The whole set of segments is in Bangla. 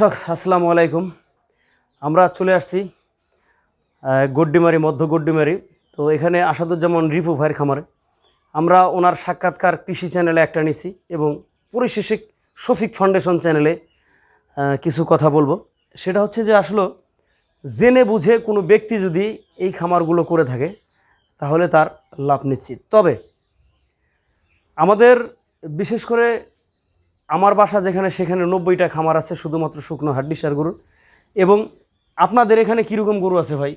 দর্শক, আসসালামু আলাইকুম। আমরা চলে আসছি গড্ডিমারি, মধ্য গড্ডিমারি। তো এখানে আসাদুজ্জামান রিপু ভাইয়ের খামারে। আমরা ওনার সাক্ষাৎকার কৃষি চ্যানেলে একটা নিছি এবং পরিশেষে শফিক ফাউন্ডেশন চ্যানেলে কিছু কথা বলব। সেটা হচ্ছে যে, আসলে জেনে বুঝে কোনো ব্যক্তি যদি এই খামারগুলো করে থাকে, তাহলে তার লাভ নিশ্চিত। তবে আমাদের বিশেষ করে আমার বাসা যেখানে সেখানে নব্বইটা খামার আছে শুধুমাত্র শুকনো হাড্ডি সার গরুর। এবং আপনাদের এখানে কীরকম গরু আছে ভাই?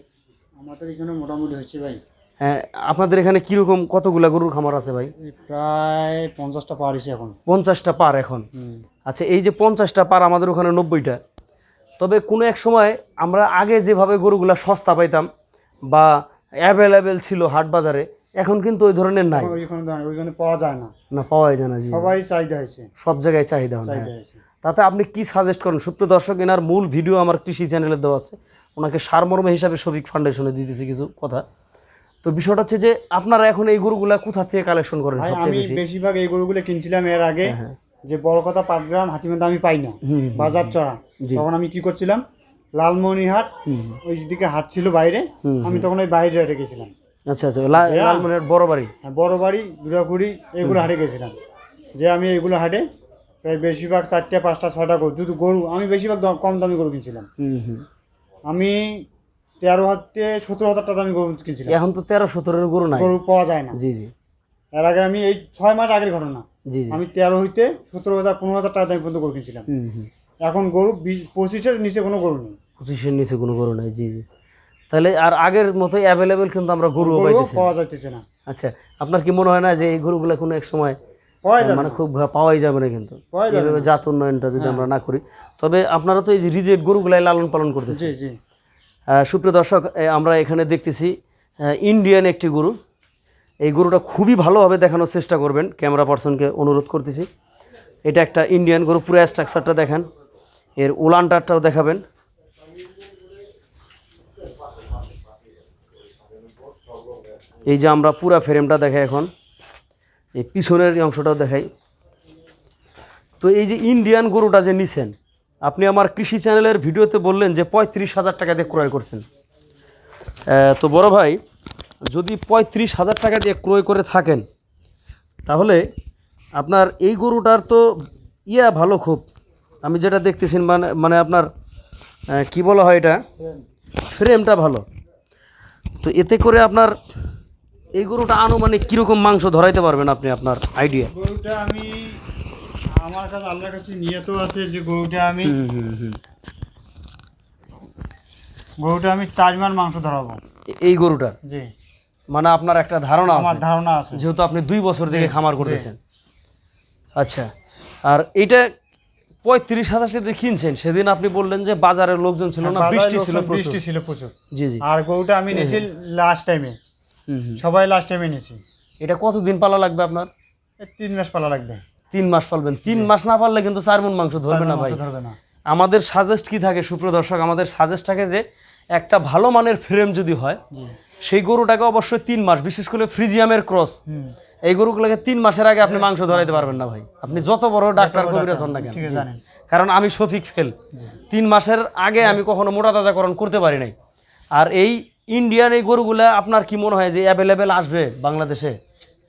আমাদের এখানে মোটামুটি হচ্ছে ভাই। হ্যাঁ আপনাদের এখানে কীরকম কতগুলা গরুর খামার আছে ভাই? প্রায় পঞ্চাশটা পার হয়েছে এখন। পঞ্চাশটা পার এখন? আচ্ছা এই যে পঞ্চাশটা পার আমাদের ওখানে নব্বইটা। তবে কোনো এক সময় আমরা আগে যেভাবে গরুগুলা সস্তা পাইতাম বা অ্যাভেলেবেল ছিল হাট বাজারে এখন কিন্তু ওই ধরনের নাই। ওইখানে পাওয়া যায় না। না পাওয়াই যায় না সবারই চাহিদা হয়েছে। সব জায়গায় চাহিদা হয়েছে। তাতে আপনি কি সাজেস্ট করেন? সুপ্রিয় দর্শক এনার মূল ভিডিও আমার কৃষি চ্যানেলে দেওয়া আছে। ওনাকে সারমর্ম হিসাবে শফিক ফাউন্ডেশনে দিতেছি কিছু কথা। তো বিষয়টা হচ্ছে যে আপনারা এখন এই গরুগুলা কোথা থেকে কালেকশন করেন সবচেয়ে বেশি? বেশিরভাগ এই গরুগুলো কিনছিলাম এর আগে। হ্যাঁ। যে বড় কথা পাটগ্রাম হাতিমেন্দা আমি পাই না। বাজার চড়া। তখন আমি কি করছিলাম? লালমনিহাট ওই দিকে হাট ছিল বাইরে। আমি তখন ওই বাইরে হাটে গেছিলাম। আচ্ছা আচ্ছা লা- লালমনিরহাট বড় বাড়ি? হ্যাঁ, বড় বাড়ি দুরাকুড়ি এগুলো হাটে গেছিলাম। যে আমি এগুলো হাটে প্রায় বেশিরভাগ চারটে পাঁচটা ছটা গরু যদি গরু আমি বেশিরভাগ দাম- কম দামি গরু কিনছিলাম। আমি তেরো হাতে সতেরো হাজার টাকা আমি গরু কিনছিলাম। এখন তো তেরো সতেরোর গরু নাই। গরু পাওয়া যায় না। জি জি। এর আগে আমি এই ছয় মাস আগের ঘটনা। জি জি। আমি তেরো হইতে সতেরো হাজার পনেরো হাজার টাকা দামি পর্যন্ত গরু কিনছিলাম। এখন গরু বিশ পঁচিশের নিচে কোনো গরু নেই। পঁচিশের নিচে কোনো গরু নাই জি জি। তাহলে আর আগের মতোই অ্যাভেলেবেল কিন্তু আমরা গরুও গরু পাওয়া যাইতেছে না। আচ্ছা আপনার কি মনে হয় না যে এই গরুগুলো কোনো এক সময় মানে খুব পাওয়াই যাবে না কিন্তু? এইভাবে জাত উন্নয়নটা যদি আমরা না করি তবে আপনারা তো এই যে রিজেক্ট গরুগুলাই লালন পালন করতেছে জি জি। সুপ্রিয় দর্শক আমরা এখানে দেখতেছি ইন্ডিয়ান একটি গরু। এই গরুটা খুবই ভালোভাবে দেখানোর চেষ্টা করবেন। ক্যামেরা পার্সনকে অনুরোধ করতেছি। এটা একটা ইন্ডিয়ান গরু পুরো স্ট্রাকচারটা দেখান। এর উলানটারটাও দেখাবেন। এই যে আমরা পুরা ফ্রেমটা দেখাই এখন, এই পিছনের অংশটাও দেখাই। তো এই যে ইন্ডিয়ান গরুটা যে নিছেন, আপনি আমার কৃষি চ্যানেলের ভিডিওতে বললেন যে পঁয়ত্রিশ হাজার টাকা দিয়ে ক্রয় করছেন। তো বড় ভাই, যদি পঁয়ত্রিশ হাজার টাকা দিয়ে ক্রয় করে থাকেন, তাহলে আপনার এই গরুটার তো ইয়া ভালো খুব। আমি যেটা দেখতেছেন মানে মানে আপনার কি বলা হয় এটা? ফ্রেমটা ভালো। তো এতে করে আপনার এই গরুটা আনুমানিক কীরকম মাংস ধরাইতে পারবেন আপনি আপনার আইডিয়া গরুটা আমি আমার কাছে আল্লাহর কাছে নিয়ত আছে যে গরুটা আমি গরুটা আমি চার মান মাংস ধরাবো। এই গরুটার জি। মানে আপনার একটা ধারণা আমার ধারণা আছে। যেহেতু আপনি দুই বছর থেকে খামার করতেছেন। আচ্ছা আর এটা পঁয়ত্রিশ হাজার দিয়ে কিনছেন? সেদিন আপনি বললেন যে বাজারের লোকজন ছিল না বৃষ্টি ছিল প্রচুর। বৃষ্টি ছিল প্রচুর। জি জি। আর গরুটা আমি নিয়েছি লাস্ট টাইমে। সবাই লাস্ট টাইমে নিয়েছি এটা কতদিন পালা লাগবে আপনার? তিন মাস পালা লাগবে। তিন মাস পালবেন। তিন মাস না পারলে কিন্তু চার মন মাংস ধরবে না ভাই। ধরবে না। আমাদের সাজেস্ট কি থাকে সুপ্রিয় দর্শক আমাদের সাজেস্ট থাকে যে একটা ভালো মানের ফ্রেম যদি হয় সেই গরুটাকে অবশ্যই তিন মাস বিশেষ করে ফ্রিজিয়ামের ক্রস এই গরুগুলোকে তিন মাসের আগে আপনি মাংস ধরাইতে পারবেন না ভাই। আপনি যত বড় ডাক্তার কবিরাজ হন না কেন। কারণ আমি শফিক ফেল তিন মাসের আগে আমি কখনো মোটা তাজাকরণ করতে পারি নাই। আর এই ইন্ডিয়ান এই গরুগুলা আপনার কি মনে হয় যে অ্যাভেলেবেল আসবে বাংলাদেশে?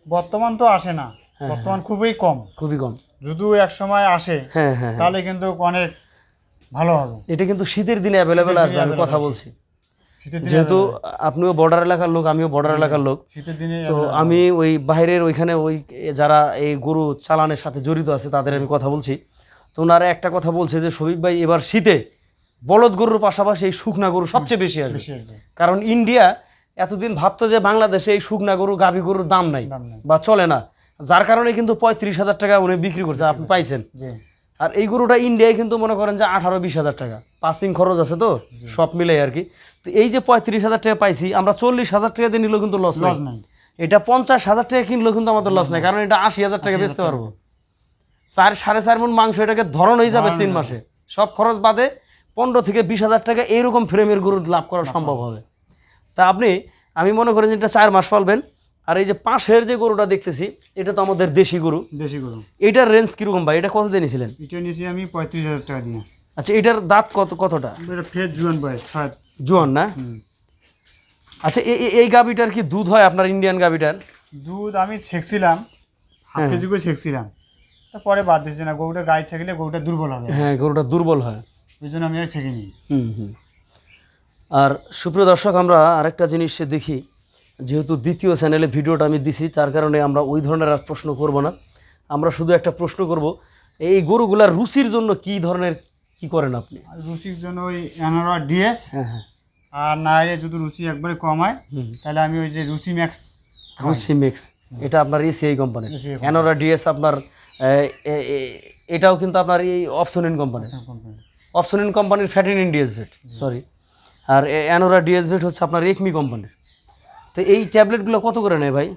বর্তমান তো আসে না। বর্তমান খুবই কম। খুবই কম। যদিও এক সময় আসে হ্যাঁ হ্যাঁ হ্যাঁ। তাহলে কিন্তু অনেক ভালো হবে। এটা কিন্তু শীতের দিনে অ্যাভেলেবেল আসবে আমি কথা বলছি। যেহেতু আপনিও বর্ডার এলাকার লোক আমিও বর্ডার এলাকার লোক। শীতের দিনে তো আমি ওই বাইরের ওইখানে ওই যারা এই গরু চালানের সাথে জড়িত আছে তাদের আমি কথা বলছি। তো ওনারা একটা কথা বলছে যে শফিক ভাই এবার শীতে বলদ গরুর পাশাপাশি এই শুকনা গরু সবচেয়ে বেশি আসবে। কারণ ইন্ডিয়া এতদিন ভাবতো যে বাংলাদেশে এই শুকনা গরু গাভী গরুর দাম নাই বা চলে না। যার কারণে কিন্তু পঁয়ত্রিশ হাজার টাকা উনি বিক্রি করছে আপনি পাইছেন। আর এই গরুটা ইন্ডিয়ায় কিন্তু মনে করেন যে আঠারো বিশ হাজার টাকা। পাসিং খরচ আছে তো সব মিলে আর কি। তো এই যে পঁয়ত্রিশ হাজার টাকা পাইছি আমরা চল্লিশ হাজার টাকা দিয়ে নিলেও কিন্তু লস নাই। লস নাই। এটা পঞ্চাশ হাজার টাকা কিনলেও কিন্তু আমাদের লস নাই কারণ এটা আশি হাজার টাকা বেচতে পারব। চার সাড়ে চার মন মাংস এটাকে ধরন হয়ে যাবে তিন মাসে। সব খরচ বাদে পনেরো থেকে বিশ হাজার টাকা এইরকম ফ্রেমের গরু লাভ করা সম্ভব হবে। তা আপনি আমি মনে করেন যে এটা চার মাস পালবেন। আর এই যে পাশের যে গরুটা দেখতেছি এটা তো আমাদের দেশি গরু। দেশি গরু। এটার রেঞ্জ কীরকম ভাই? এটা কত দিয়ে নিয়েছিলেন এটা নিয়েছি আমি পঁয়ত্রিশ হাজার টাকা দিয়ে। আচ্ছা এটার দাঁত কত কতটা? এটা ফের জুয়ান বয়স ছয় জোয়ান না? আচ্ছা এ- এ- এই গাভিটার কি দুধ হয় আপনার ইন্ডিয়ান গাভিটার? দুধ আমি ছেঁকছিলাম হাফ কেজি করে ছেঁকছিলাম। তারপরে বাদ দিচ্ছি না গরুটা গায়ে ছেঁকলে গরুটা দুর্বল হবে। হ্যাঁ গরুটা দুর্বল হয়। ওই জন্য আমি আর ছেঁকিনি হুম হুম। আর সুপ্রিয় দর্শক আমরা আরেকটা জিনিস দেখি। যেহেতু দ্বিতীয় চ্যানেলে ভিডিওটা আমি দিছি তার কারণে আমরা ওই ধরনের আর প্রশ্ন করব না। আমরা শুধু একটা প্রশ্ন করব এই গরুগুলার রুচির জন্য কি ধরনের কি করেন আপনি? রুচির জন্য ওই অ্যানোরা ডিএস হ্যাঁ হ্যাঁ। আর না এলে যদি রুচি একবারে কম হয় হুম। তাহলে আমি ওই যে রুচি ম্যাক্স রুচি ম্যাক্স এটা আপনার এসিআই কোম্পানি। অ্যানোরা ডিএস আপনার এটাও কিন্তু আপনার এই অপশনিন কোম্পানি কোম্পানি অপশনিন কোম্পানির ফ্যাটিনিন ডিএসভেট সরি আর অ্যানোরা ডিএসভেট হচ্ছে আপনার একমি কোম্পানির। তো এই ট্যাবলেটগুলো কত করে নেয় ভাই?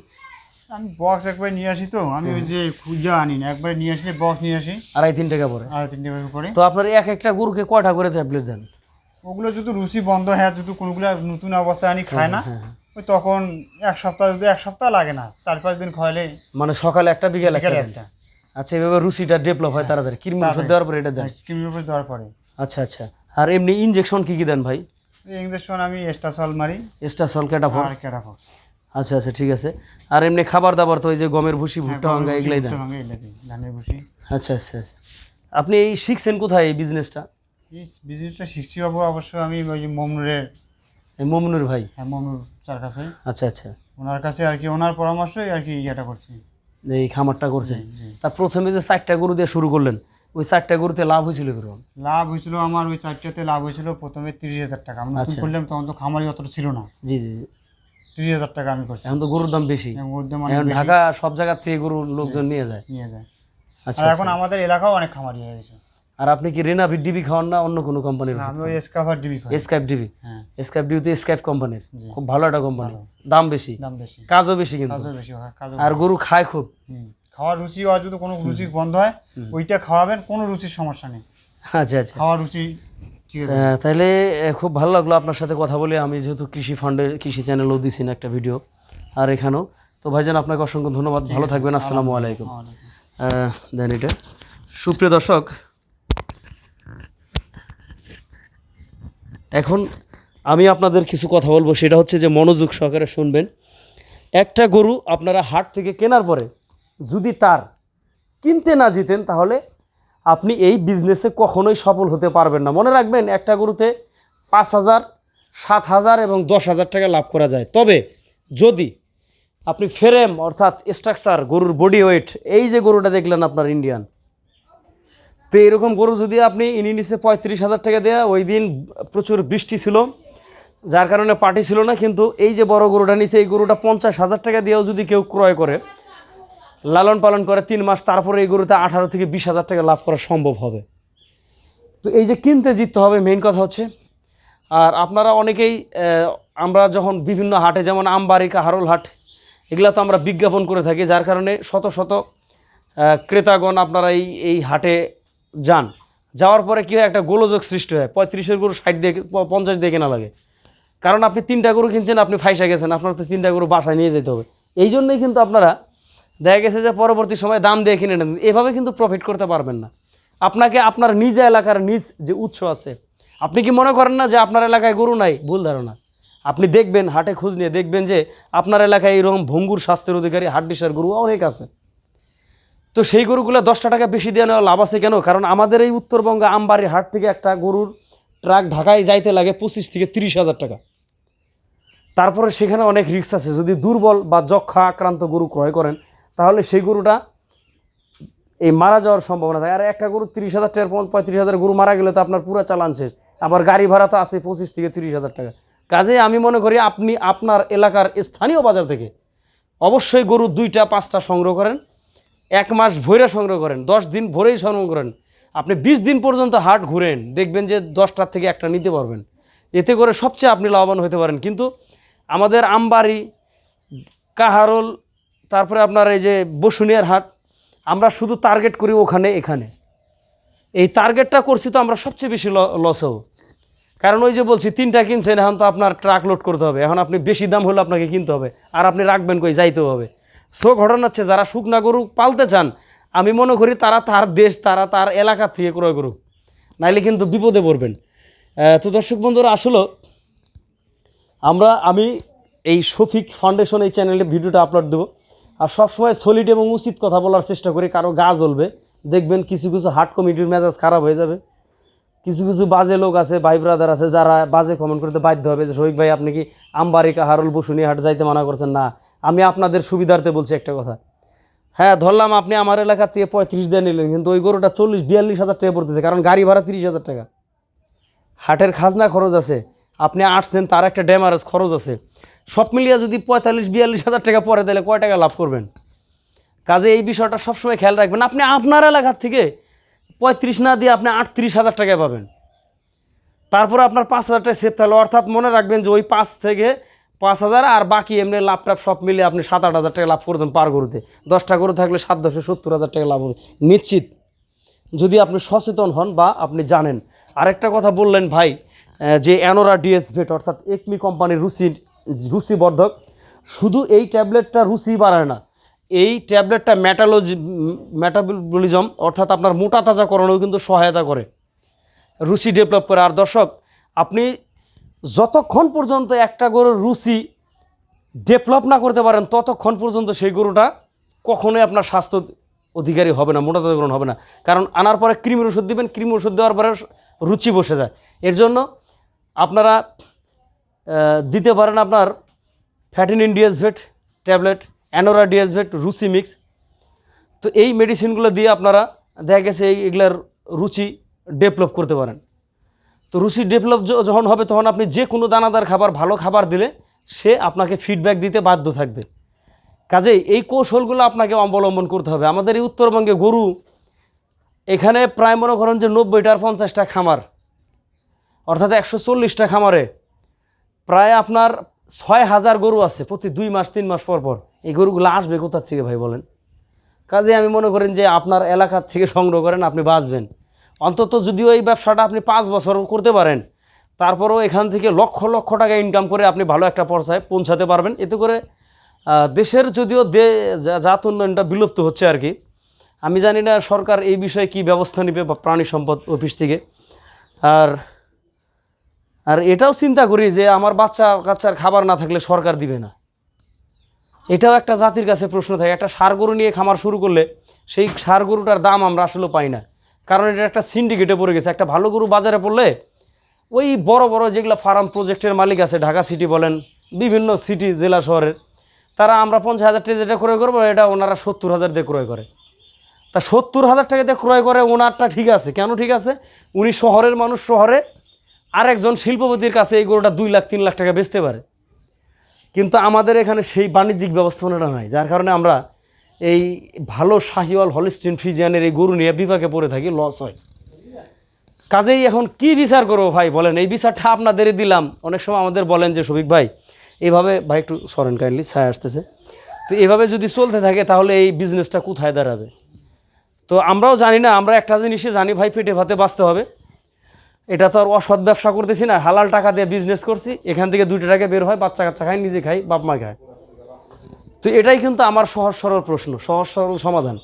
আমি বক্স একবার নিয়ে আসি তো আমি ওই যে খুঁজা আনি না একবার নিয়ে আসলে বক্স নিয়ে আসি। আড়াই তিন টাকা পরে আর তিনটে করে পরে তো আপনার এক একটা গরুকে কয়টা করে ট্যাবলেট দেন? ওগুলো যদি রুচি বন্ধ হয় যদি কোনোগুলো নতুন অবস্থায় আনি খায় না হ্যাঁ ওই তখন এক সপ্তাহ যদি এক সপ্তাহ লাগে না চার পাঁচ দিন খাওয়ালে মানে সকালে একটা বিকেল একটা আচ্ছা এভাবে রুচিটা ডেভেলপ হয় তাড়াতাড়ি। কৃমি ওষুধ দেওয়ার পরে এটা দেন? ক্রিমের ওষুধ দেওয়ার পরে। আচ্ছা আচ্ছা। আর এমনি ইনজেকশন কি কি দেন ভাই? এই ইঞ্জেকশন আমি এস্টাসল মারি। এস্টাসল ক্যাটাফর আর ক্যারাফক্স আচ্ছা আচ্ছা ঠিক আছে। আর এমনি খাবার দাবার তো ওই যে গমের ভুসি ভুট্টা ভাঙ্গা এগুলাই দেন? ধানের ভুসি। আচ্ছা আচ্ছা আচ্ছা। আপনি এই শিখছেন কোথায় এই বিজনেসটা এই বিজনেসটা শিখছি বাবু অবশ্য আমি ওই যে মমনুরের মমনুর ভাই? হ্যাঁ মমনুর চার কাছে। আচ্ছা আচ্ছা। ওনার কাছে আর কি ওনার পরামর্শই আর কি ইয়েটা করছি। এই খামারটা করছেন। তার প্রথমে যে চারটা গরু দিয়ে শুরু করলেন ওই চারটা গরুতে লাভ হয়েছিল কীরকম? লাভ হয়েছিল আমার ওই চারটাতে লাভ হয়েছিল প্রথমে তিরিশ হাজার টাকা। আমি নতুন আচ্ছা। করলাম তখন তো খামারি অতটা ছিল না। জি জি। তিরিশ হাজার টাকা আমি করছি। এখন তো গরুর দাম বেশি। ওর দাম এখন ঢাকা সব জায়গা থেকে গরুর লোকজন নিয়ে যায়। নিয়ে যায়। আচ্ছা এখন আমাদের এলাকাও অনেক খামারি হয়ে গেছে। আর আপনি কি রেনা ডিবি খাওয়ান না অন্য কোনো কোম্পানির আমি ডিবি খাই ডিবি হ্যাঁ। স্কাইপ ডিবি তো স্কাইপ কোম্পানির। খুব ভালো একটা কোম্পানি। দাম বেশি। দাম বেশি। কাজও বেশি কিন্তু। কাজও বেশি আর গরু খায় খুব। খাওয়ার রুচি হয় যদি কোনো রুচি বন্ধ হয় ওইটা খাওয়াবেন কোনো রুচির সমস্যা নেই। আচ্ছা আচ্ছা। খাওয়ার রুচি তাহলে খুব ভালো লাগল আপনার সাথে কথা বলে। আমি যেহেতু কৃষি ফান্ডের কৃষি চ্যানেলও দিছি না একটা ভিডিও আর এখানেও। তো ভাইজান আপনাকে অসংখ্য ধন্যবাদ। ভালো থাকবেন। আসসালামু আলাইকুম। দেন এটা। সুপ্রিয় দর্শক এখন আমি আপনাদের কিছু কথা বলব। সেটা হচ্ছে যে মনোযোগ সহকারে শুনবেন। একটা গরু আপনারা হাট থেকে কেনার পরে যদি তার কিনতে না জিতেন, তাহলে আপনি এই বিজনেসে কখনোই সফল হতে পারবেন না। মনে রাখবেন, একটা গরুতে পাঁচ হাজার, সাত হাজার এবং দশ হাজার টাকা লাভ করা যায়। তবে যদি আপনি ফ্রেম, অর্থাৎ স্ট্রাকচার গরুর বডি ওয়েট এই যে গরুটা দেখলেন আপনার ইন্ডিয়ান তো এরকম গরু যদি আপনি ইনি নিচে পঁয়ত্রিশ হাজার টাকা দেওয়া ওই দিন প্রচুর বৃষ্টি ছিল, যার কারণে পার্টি ছিল না, কিন্তু এই যে বড় গরুটা নিচে, এই গরুটা পঞ্চাশ হাজার টাকা দিয়েও যদি কেউ ক্রয় করে লালন পালন করে তিন মাস, তারপরে এই গরুতে আঠারো থেকে বিশ হাজার টাকা লাভ করা সম্ভব হবে। তো এই যে কিনতে জিততে হবে মেইন কথা হচ্ছে, আর আপনারা অনেকেই আমরা যখন বিভিন্ন হাটে, যেমন আমবাড়ি কাহারোল হাট এগুলা তো আমরা বিজ্ঞাপন করে থাকি, যার কারণে শত শত ক্রেতাগণ আপনারা এই এই হাটে যান। যাওয়ার পরে কী হয়, একটা গোলযোগ সৃষ্টি হয়, পঁয়ত্রিশের গরু ষাট দিয়ে, পঞ্চাশ দিয়ে কেনা লাগে। কারণ আপনি তিনটা গরু কিনছেন, আপনি ফাইসা গেছেন, আপনার তো তিনটা গরু বাসায় নিয়ে যেতে হবে। এই জন্যই কিন্তু আপনারা দেখা গেছে যে পরবর্তী সময় দাম দিয়ে কিনে নেন। এভাবে কিন্তু প্রফিট করতে পারবেন না। আপনাকে আপনার নিজ এলাকার নিজ যে উৎস আছে, আপনি কি মনে করেন না যে আপনার এলাকায় গরু নাই? ভুল ধারণা। আপনি দেখবেন, হাটে খোঁজ নিয়ে দেখবেন যে আপনার এলাকায় এইরকম ভঙ্গুর স্বাস্থ্যের অধিকারী, হাট হাড্ডিসার গরু অনেক আছে। তো সেই গরুগুলো দশটা টাকা বেশি দিয়ে নেওয়া লাভ আছে কেন? কারণ আমাদের এই উত্তরবঙ্গে আমবাড়ি হাট থেকে একটা গরুর ট্রাক ঢাকায় যাইতে লাগে পঁচিশ থেকে তিরিশ হাজার টাকা। তারপরে সেখানে অনেক রিস্ক আছে। যদি দুর্বল বা যক্ষা আক্রান্ত গরু ক্রয় করেন তাহলে সেই গরুটা এই মারা যাওয়ার সম্ভাবনা থাকে। আর একটা গরু তিরিশ হাজার টাকার পঁয়ত্রিশ হাজার গরু মারা গেলে তো আপনার পুরো চালান শেষ। আবার গাড়ি ভাড়া তো আছে পঁচিশ থেকে তিরিশ হাজার টাকা। কাজে আমি মনে করি আপনি আপনার এলাকার স্থানীয় বাজার থেকে অবশ্যই গরু দুইটা, পাঁচটা সংগ্রহ করেন। এক মাস ভরে সংগ্রহ করেন, দশ দিন ভরেই সংগ্রহ করেন। আপনি বিশ দিন পর্যন্ত হাট ঘুরেন, দেখবেন যে দশটার থেকে একটা নিতে পারবেন। এতে করে সবচেয়ে আপনি লাভবান হতে পারেন। কিন্তু আমাদের আমবাড়ি, কাহারোল তারপরে আপনার এই যে বসুনিয়ার হাট, আমরা শুধু টার্গেট করি ওখানে, এখানে। এই টার্গেটটা করছি তো আমরা সবচেয়ে বেশি লস হব। কারণ ওই যে বলছি, তিনটা কিনছেন, এখন তো আপনার ট্রাক লোড করতে হবে। এখন আপনি বেশি দাম হলে আপনাকে কিনতে হবে। আর আপনি রাখবেন কই? যাইতেও হবে। সো ঘটনা হচ্ছে, যারা শুকনা গরু পালতে চান, আমি মনে করি তারা তার দেশ, তারা তার এলাকা থেকে ক্রয় করুক। নাইলে কিন্তু বিপদে পড়বেন। তো দর্শক বন্ধুরা, আসলে আমরা, আমি এই শফিক ফাউন্ডেশন এই চ্যানেলে ভিডিওটা আপলোড দেবো। আর সবসময় সলিড এবং উচিত কথা বলার চেষ্টা করি, কারও গা জ্বলবে। দেখবেন কিছু কিছু হার্ট কমিটির মেজাজ খারাপ হয়ে যাবে। কিছু কিছু বাজে লোক আছে, ভাই ব্রাদার আছে, যারা বাজে কমেন্ট করতে বাধ্য হবে যে শফিক ভাই, আপনি কি আম্বারিকা, হারুল বসুনি হাট যাইতে মানা করছেন? না, আমি আপনাদের সুবিধার্থে বলছি একটা কথা। হ্যাঁ ধরলাম আপনি আমার এলাকা থেকে পঁয়ত্রিশ দিয়ে নিলেন, কিন্তু ওই গরুটা চল্লিশ, বিয়াল্লিশ হাজার টাকা পড়তেছে, কারণ গাড়ি ভাড়া তিরিশ হাজার টাকা। হাটের খাজনা খরচ আছে, আপনি আসছেন, তার একটা ড্যামারেজ খরচ আছে। সব মিলিয়ে যদি পঁয়তাল্লিশ, বিয়াল্লিশ হাজার টাকা পরে তাহলে কয় টাকা লাভ করবেন? কাজে এই বিষয়টা সবসময় খেয়াল রাখবেন। আপনি আপনার এলাকার থেকে পঁয়ত্রিশ না দিয়ে আপনি আটত্রিশ হাজার টাকা পাবেন। তারপরে আপনার পাঁচ হাজার টাকা সেভ থাকল অর্থাৎ মনে রাখবেন যে ওই পাঁচ থেকে পাঁচ হাজার আর বাকি এমনি লাভ টাপ সব মিলে আপনি সাত, আট হাজার টাকা লাভ করতেন পার গরুতে। দশটা গরু থাকলে সাত, দশে সত্তর হাজার টাকা লাভ হবে। নিশ্চিত। যদি আপনি সচেতন হন বা আপনি জানেন। আরেকটা কথা বললেন ভাই যে অ্যানোরা ডিএস ভেট অর্থাৎ একমি কোম্পানির রুচি রুচিবর্ধক শুধু এই ট্যাবলেটটা রুচি বাড়ায় না, এই ট্যাবলেটটা ম্যাটালজি ম্যাটাবলিজম অর্থাৎ আপনার মোটা তাজাকরণেও কিন্তু সহায়তা করে রুচি ডেভেলপ করে। আর দর্শক, আপনি যতক্ষণ পর্যন্ত একটা গরুর রুচি ডেভেলপ না করতে পারেন, ততক্ষণ পর্যন্ত সেই গরুটা কখনোই আপনার স্বাস্থ্য অধিকারী হবে না, মোটা তাজাকরণ হবে না। কারণ আনার পরে ক্রিমের ওষুধ দিবেন ক্রিম ওষুধ দেওয়ার পরে রুচি বসে যায়। এর জন্য আপনারা দিতে পারেন আপনার ফ্যাটিন ইন্ডিয়াস ভেট ট্যাবলেট অ্যানোরা ডিএস ভেট রুচি মিক্স তো এই মেডিসিনগুলো দিয়ে আপনারা দেখা গেছে এগুলার রুচি ডেভেলপ করতে পারেন। তো রুচি ডেভেলপ যখন হবে তখন আপনি যে কোনো দানাদার খাবার, ভালো খাবার দিলে সে আপনাকে ফিডব্যাক দিতে বাধ্য থাকবে। কাজেই এই কৌশলগুলো আপনাকে অবলম্বন করতে হবে। আমাদের এই উত্তরবঙ্গে গরু এখানে প্রায় মনে করেন যে নব্বইটা আর পঞ্চাশটা খামার। অর্থাৎ একশো চল্লিশটা খামারে প্রায় আপনার ছয় হাজার গরু আছে প্রতি দুই মাস, তিন মাস পর পর। এই গরুগুলো আসবে কোথা থেকে ভাই বলেন? কাজে আমি মনে করেন যে আপনার এলাকার থেকে সংগ্রহ করেন, আপনি বাঁচবেন। অন্তত যদিও এই ব্যবসাটা আপনি পাঁচ বছর করতে পারেন, তারপরেও এখান থেকে লক্ষ লক্ষ টাকা ইনকাম করে আপনি ভালো একটা পর্যায়ে পৌঁছাতে পারবেন। এতে করে দেশের যদিও দে জাত উন্নয়নটা বিলুপ্ত হচ্ছে আর কি। আমি জানি না সরকার এই বিষয়ে কি ব্যবস্থা নেবে বা প্রাণী সম্পদ অফিস থেকে। আর আর এটাও চিন্তা করি যে আমার বাচ্চা কাচ্চার খাবার না থাকলে সরকার দিবে না। এটাও একটা জাতির কাছে প্রশ্ন থাকে, একটা সার গরু নিয়ে খামার শুরু করলে সেই সার গরুটার দাম আমরা আসলে পাই না। কারণ এটা একটা সিন্ডিকেটে পড়ে গেছে, একটা ভালো গরু বাজারে পড়লে ওই বড় বড় যেগুলো ফার্ম প্রজেক্টের মালিক আছে, ঢাকা সিটি বলেন, বিভিন্ন সিটি জেলা, শহরের, তারা আমরা পঞ্চাশ হাজার টাকা যেটা ক্রয় করব, এটা ওনারা সত্তর হাজার দিয়ে ক্রয় করে। তা সত্তর হাজার টাকা দিয়ে ক্রয় করে, ওনারটা ঠিক আছে। কেন ঠিক আছে? উনি শহরের মানুষ, শহরে আরেকজন শিল্পপতির কাছে এই গরুটা দুই লাখ, তিন লাখ টাকা বেচতে পারে। কিন্তু আমাদের এখানে সেই বাণিজ্যিক ব্যবস্থাপনাটা নাই, যার কারণে আমরা এই ভালো শাহিওয়াল হলিস্টিন ফ্রিজিয়ানের এই গরু নিয়ে বিপাকে পড়ে থাকি লস হয়। কাজেই এখন কি বিচার করব ভাই বলেন? এই বিচারটা আপনাদেরই দিলাম। অনেক সময় আমাদের বলেন যে, শফিক ভাই, এইভাবে ভাই একটু সরেন কাইন্ডলি ছায় আসতেছে। তো এভাবে যদি চলতে থাকে, তাহলে এই বিজনেসটা কোথায় দাঁড়াবে? তো আমরাও জানি না, আমরা একটা জিনিসই জানি, ভাই, পেটে ভাতে বাঁচতে হবে। এটা তো আর অসৎ ব্যবসা করতেছি না, হালাল টাকা দিয়ে বিজনেস করছি, এখান থেকে দুইটা টাকা বের হয়, বাচ্চা কাচ্চা খায়, নিজে খাই বাপ মা খায়। তো এটাই কিন্তু আমার সহজ সরল প্রশ্ন, সহজ সরল সমাধান।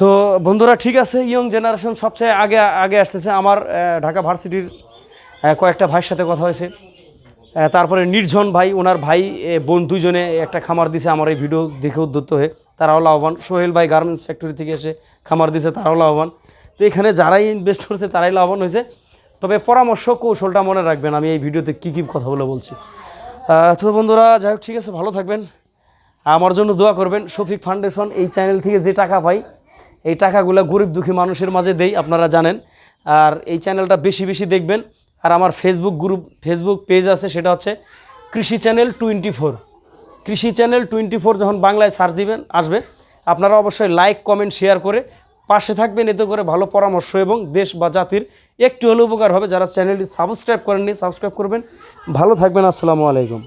তো বন্ধুরা, ঠিক আছে ইয়ং জেনারেশন সবচেয়ে আগে আগে আসতেছে আমার ঢাকা ভার্সিটির কয়েকটা ভাইয়ের সাথে কথা হয়েছে। তারপরে নির্জন ভাই, ওনার ভাই বোন দুজনে একটা খামার দিছে, আমার এই ভিডিও দেখে উদ্যুত হয়ে। তারাও লাভবান। সোহেল ভাই গার্মেন্টস ফ্যাক্টরি থেকে এসে খামার দিছে, তারাও লাভবান। তো এখানে যারাই ইনভেস্ট করছে, তারাই লাভবান হয়েছে। তবে পরামর্শ কৌশলটা মনে রাখবেন, আমি এই ভিডিওতে কী কী কথাগুলো বলছি। তো বন্ধুরা, যাই হোক, ঠিক আছে, ভালো থাকবেন। আমার জন্য দোয়া করবেন, শফিক ফাউন্ডেশন এই চ্যানেল থেকে যে টাকা পাই, এই টাকাগুলো গরিব দুঃখী মানুষের মাঝে দেই, আপনারা জানেন। আর এই চ্যানেলটা বেশি বেশি দেখবেন। আর আমার ফেসবুক গ্রুপ ফেসবুক পেজ আছে, সেটা হচ্ছে Krishi channel twenty four Krishi channel twenty four যখন বাংলায় সার্চ দিবেন, আসবে। আপনারা অবশ্যই লাইক কমেন্ট শেয়ার করে পাশে থাকবেন, এতে করে ভালো পরামর্শ এবং দেশ বা জাতির একটু হলেও উপকার হবে। যারা চ্যানেলটি সাবস্ক্রাইব করেননি, সাবস্ক্রাইব করবেন। ভালো থাকবেন, আসসালামু আলাইকুম।